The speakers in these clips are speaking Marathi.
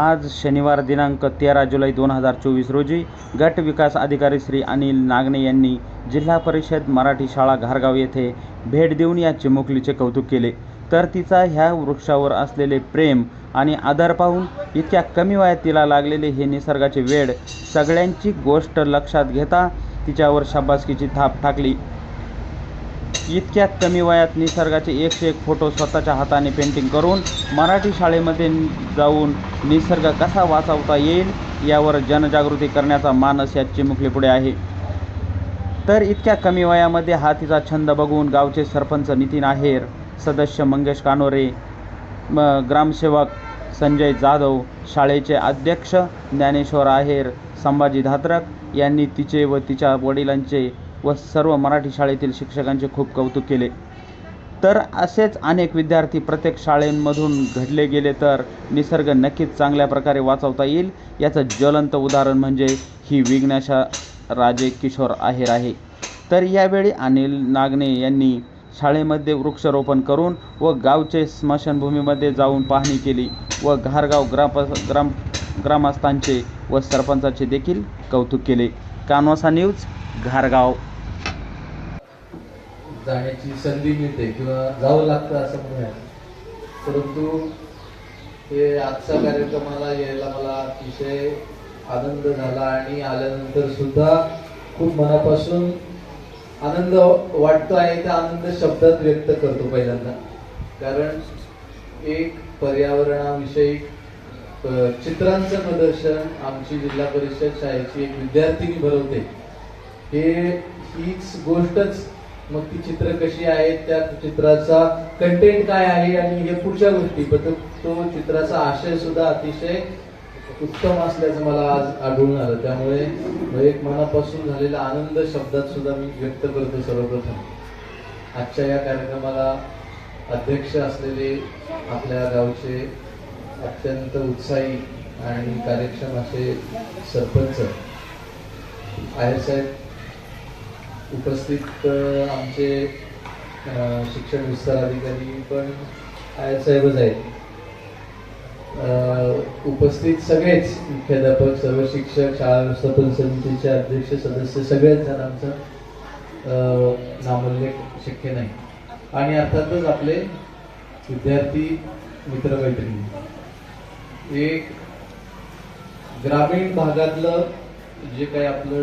आज शनिवार दिनांक तेरा जुलै दोन हजार चोवीस रोजी गट विकास अधिकारी श्री अनिल नागने यांनी जिल्हा परिषद मराठी शाळा घारगाव येथे भेट देऊन या चिमुकलीचे कौतुक केले. तर तिचा ह्या वृक्षावर असलेले प्रेम आणि आदर पाहून इतक्या कमी वयात तिला लागलेले हे निसर्गाचे वेड सगळ्यांची गोष्ट लक्षात घेता तिच्यावर शाबासकीची थाप टाकली. इतक्या कमी वयात निसर्गाचे एकशे एक फोटो स्वतःच्या हाताने पेंटिंग करून मराठी शाळेमध्ये जाऊन निसर्ग कसा वाचवता येईल यावर जनजागृती करण्याचा मानस या चिमुकलीपुढे आहे. तर इतक्या कमी वयामध्ये हा तिचा छंद बघून गावचे सरपंच नितीन आहेर सदस्य मंगेश कानोरे म ग्रामसेवक संजय जाधव शाळेचे अध्यक्ष ज्ञानेश्वर आहेर संभाजी धात्रक यांनी तिचे व तिच्या वडिलांचे व सर्व मराठी शाळेतील शिक्षकांचे खूप कौतुक केले. तर असेच अनेक विद्यार्थी प्रत्येक शाळेमधून घडले गेले तर निसर्ग नक्कीच चांगल्या प्रकारे वाचवता येईल. याचं ज्वलंत उदाहरण म्हणजे ही विघ्नाशा राजे किशोर आहेर आहे. तर यावेळी अनिल नागणे यांनी शाळेमध्ये वृक्षारोपण करून व गावचे स्मशानभूमीमध्ये जाऊन पाहणी केली व घारगाव ग्राप ग्राम ग्रामस्थांचे व सरपंचाचे देखील कौतुक केले. कानवासा न्यूज घारगाव. जाण्याची संधी मिळते किंवा जावं लागतं असं म्हणूया परंतु हे आजच्या कार्यक्रमाला यायला मला अतिशय आनंद झाला आणि आल्यानंतर सुद्धा खूप मनापासून आनंद वाटतो आहे त्या आनंद शब्दात व्यक्त करतो पहिल्यांदा. कारण एक पर्यावरणाविषयी चित्रांचं प्रदर्शन आमची जिल्हा परिषद शाळेची एक विद्यार्थिनी भरवते. हे हीच गोष्टच मग ती चित्र कशी आहेत त्या चित्राचा कंटेंट काय आहे आणि हे पुढच्या गोष्टी पण तो- तो चित्राचा आशय सुद्धा अतिशय उत्तम असल्याचं मला आज आढळून आलं. त्यामुळे एक मनापासून झालेला आनंद शब्दात सुद्धा मी व्यक्त करतो सर्वप्रथम. आजच्या या कार्यक्रमाला अध्यक्ष असलेले आपल्या गावचे अत्यंत उत्साही आणि कार्यक्षम असे सरपंच आहेर साहेब उपस्थित आमचे शिक्षण विस्तार अधिकारी पण आय साहेबच आहेत. उपस्थित सगळेच मुख्याध्यापक सर्व शिक्षक शाळा व्यवस्थापन समितीचे अध्यक्ष सदस्य सगळेच जण आमचं नामोल्लेख शक्य नाही. आणि अर्थातच आपले विद्यार्थी मित्रमैत्रिणी. एक ग्रामीण भागातलं जे काही आपलं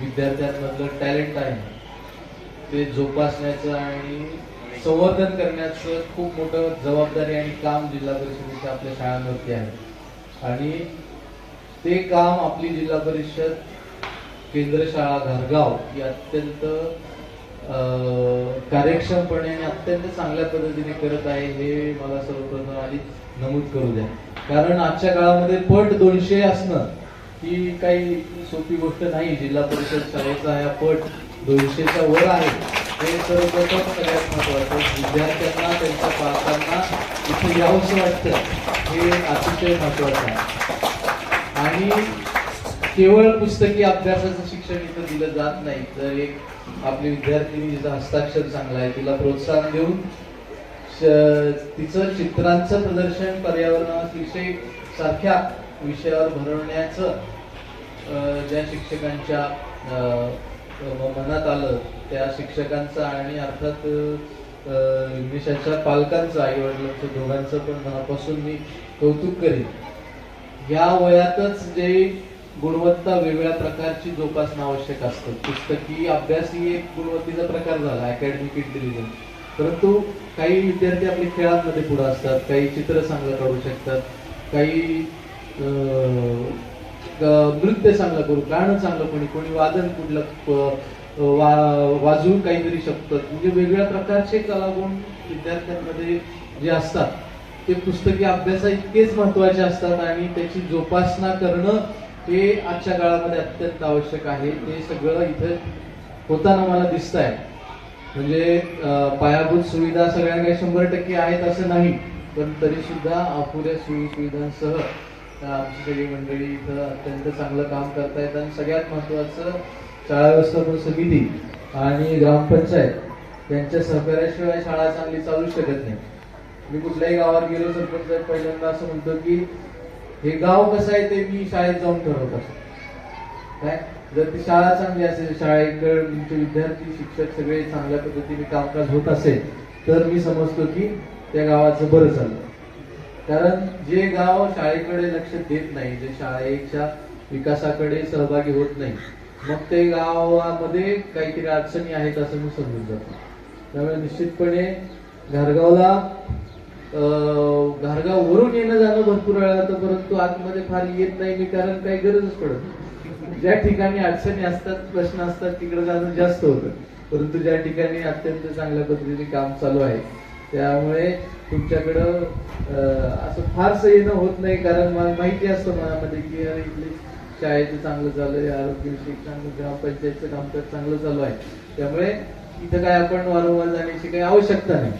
विद्यार्थ्यांमधलं टॅलेंट आहे ते जोपासण्याचं आणि संवर्धन करण्याचं खूप मोठं जबाबदारी आणि काम जिल्हा परिषदेच्या आपल्या शाळांवरती आहे. आणि ते काम आपली जिल्हा परिषद केंद्र शाळा घरगाव ही अत्यंत कार्यक्षमपणे आणि अत्यंत चांगल्या पद्धतीने करत आहे हे मला सर्वप्रथम आधी नमूद करू द्या. कारण आजच्या काळामध्ये पट दोनशे असणं ही काही सोपी गोष्ट नाही. जिल्हा परिषद शाळेचा हा पट दोनशेच्या वर आहे. हे सर्वप्रथम सगळ्यात महत्वाचं विद्यार्थ्यांना त्यांच्या पालकांना इथे यावंसं वाटतं. हे अतिशय महत्वाचं आहे. आणि केवळ पुस्तकी अभ्यासाचं शिक्षण इथं दिलं जात नाही. तर एक आपली विद्यार्थिनी जिचं हस्ताक्षर चांगलं आहे तिला प्रोत्साहन देऊन तिचं चित्रांचं प्रदर्शन पर्यावरणाविषयी सारख्या विषयावर भरवण्याचं ज्या शिक्षकांच्या अं, मनात आलं त्या शिक्षकांचं आणि अर्थात अं, पालकांचं आई वडिलांचं दोघांचं पण मनापासून मी कौतुक करेन. या वयातच जे गुणवत्ता वेगळ्या प्रकारची जोपासणं आवश्यक असतं. पुस्तकी अभ्यास ही एक गुणवत्तेचा प्रकार झाला अकॅडमिक इंटेलिजन्स परंतु काही विद्यार्थी आपले खेळांमध्ये पुढे असतात काही चित्र चांगलं काढू शकतात काही नृत्य चांगलं करू गाणं चांगलं कोणी कोणी वादन कुठलं वा वाजवून काहीतरी शकतात म्हणजे वेगवेगळ्या प्रकारचे कलागुण विद्यार्थ्यांमध्ये जे असतात ते पुस्तकी अभ्यासा इतकेच महत्त्वाचे असतात आणि त्याची जोपासना करणं हे आजच्या काळामध्ये अत्यंत आवश्यक आहे. ते सगळं इथं होताना मला दिसत आहे म्हणजे पायाभूत सुविधा सगळ्यांकडे शंभर टक्के आहेत असं नाही पण तरी सुद्धा अपुऱ्या सोयी सुविधांसह अं, आमची सगळी मंडळी इथं अत्यंत चांगलं काम करतायत आणि सगळ्यात महत्वाचं शाळा व्यवस्थापन समिती आणि ग्रामपंचायत यांच्या सहकार्याशिवाय शाळा चांगली चालू शकत नाही. मी कुठल्याही गावात गेलो सरपंच पहिल्यांदा असं म्हणतो की हे गाव कसं आहे ते मी शाळेत जाऊन ठरवत असतो. काय? जर ती शाळा चांगली असेल शाळेकडे तुमचे विद्यार्थी शिक्षक सगळे चांगल्या पद्धतीने कामकाज होत असेल तर मी समजतो की त्या गावाचं बरं चाललं कारण जे गाव शाळेकडे लक्ष देत नाही जे शाळेच्या विकासाकडे सहभागी होत नाही मग ते गावामध्ये काहीतरी अडचणी आहेत असं मी समजून जातो. त्यामुळे निश्चितपणे घारगावला अं, घारगाववरून येणं जाणं भरपूर वेळा होतं परंतु आतमध्ये फार येत नाही मी कारण काही गरजच पडत ज्या ठिकाणी अडचणी असतात प्रश्न असतात तिकडे जाणं जास्त होतं. परंतु ज्या ठिकाणी अत्यंत चांगल्या पद्धतीने काम चालू आहे त्यामुळे तुमच्याकडं असं फारसं येणं होत नाही कारण मला माहिती असतं मनामध्ये की अरे इथले शाळेचं चांगलं चालू आहे आरोग्य शिक्षण चांगलं ग्रामपंचायतचं कामकाज चांगलं चालू आहे. त्यामुळे इथं काय आपण वारंवार जाण्याची काही आवश्यकता नाही.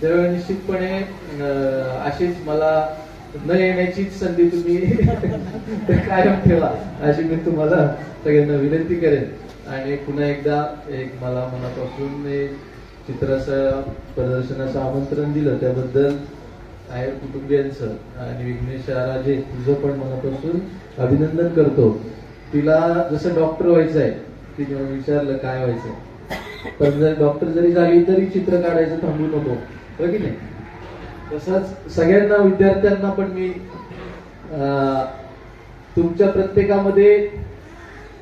त्यावेळी निश्चितपणे अं, अशीच मला न येण्याचीच संधी तुम्ही कायम ठेवा अशी मी तुम्हाला सगळ्यांना विनंती करेन. आणि पुन्हा एकदा एक मला मनापासून चित्राचं प्रदर्शनाचं आमंत्रण दिलं. त्याबद्दल आहे कुटुंबियांचं आणि विघ्नेश राजे तुझं पण मनापासून अभिनंदन करतो. तिला जसं डॉक्टर व्हायचं आहे तिने विचारलं काय व्हायचंय पण जर डॉक्टर जरी झाली तरी चित्र काढायचं थांबू नको. हो की नाही? तसंच सगळ्यांना विद्यार्थ्यांना पण मी अं, तुमच्या प्रत्येकामध्ये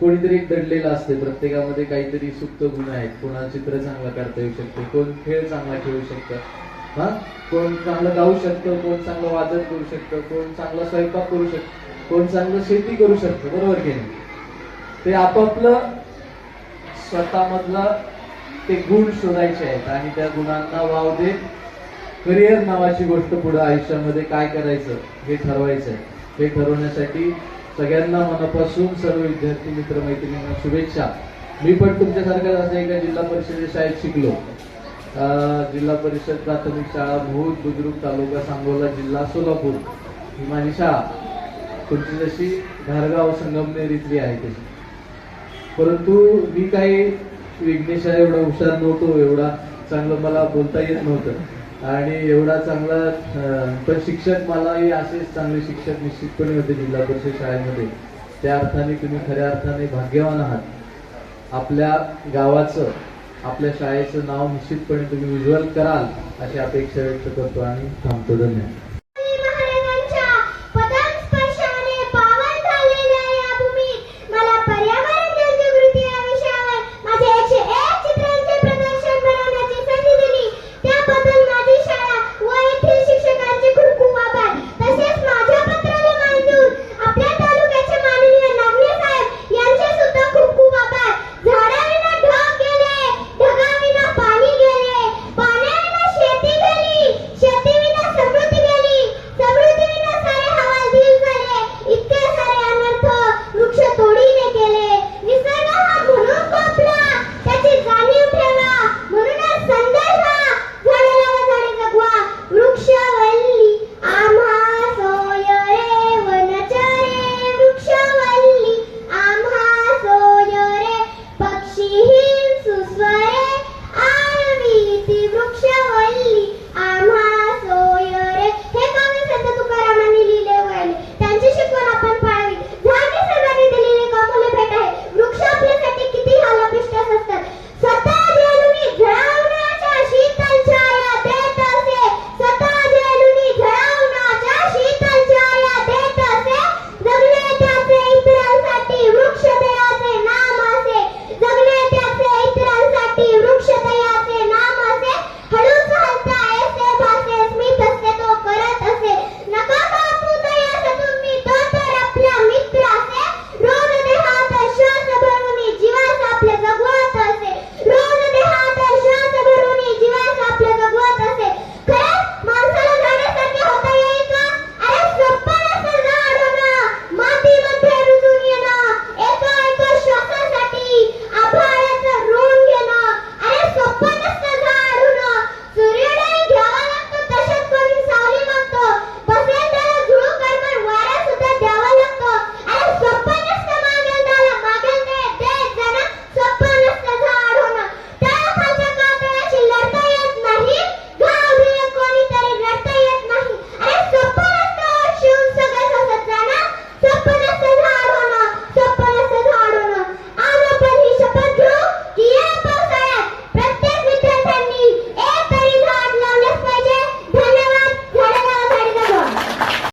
कोणीतरी एक दडलेलं असते प्रत्येकामध्ये काहीतरी सुप्त गुण आहेत. कोणाला चित्र चांगलं काढता येऊ शकते कोण खेळ चांगला खेळू शकतं. हा? कोण चांगलं गाऊ शकतं कोण चांगलं वादन करू शकतं कोण चांगला स्वयंपाक करू शकतं कोण चांगलं शेती करू शकतं बरोबर की नाही? ते आपापलं स्वतःमधलं ते गुण शोधायचे आहेत आणि त्या गुणांना वाव देत करिअर नावाची गोष्ट पुढे आयुष्यामध्ये काय करायचं हे ठरवायचं आहे. हे ठरवण्यासाठी सगळ्यांना मनापासून सर्व विद्यार्थी मित्र मैत्रिणींना शुभेच्छा. मी पण तुमच्यासारखं असं एका जिल्हा परिषदेच्या शाळेत शिकलो. जिल्हा परिषद प्राथमिक शाळा भूत बुद्रुक तालुका सांगोला जिल्हा सोलापूर. ही माझी शाळा. तुमची जशी धारगाव संगमनेर इथली आहे तशी. परंतु मी काही विघ्नेशा एवढा हुशार नव्हतो एवढा चांगलं मला बोलता येत नव्हतं. आणि एवढा चांगला पण शिक्षक मलाही असेच चांगले शिक्षक निश्चितपणे होते जिल्हा परिषद शाळेमध्ये. त्या अर्थाने तुम्ही खऱ्या अर्थाने भाग्यवान आहात. आपल्या गावाचं आपल्या शाळेचं नाव निश्चितपणे तुम्ही उज्ज्वल कराल अशी अपेक्षा व्यक्त करतो आणि थांबतो. धन्यवाद.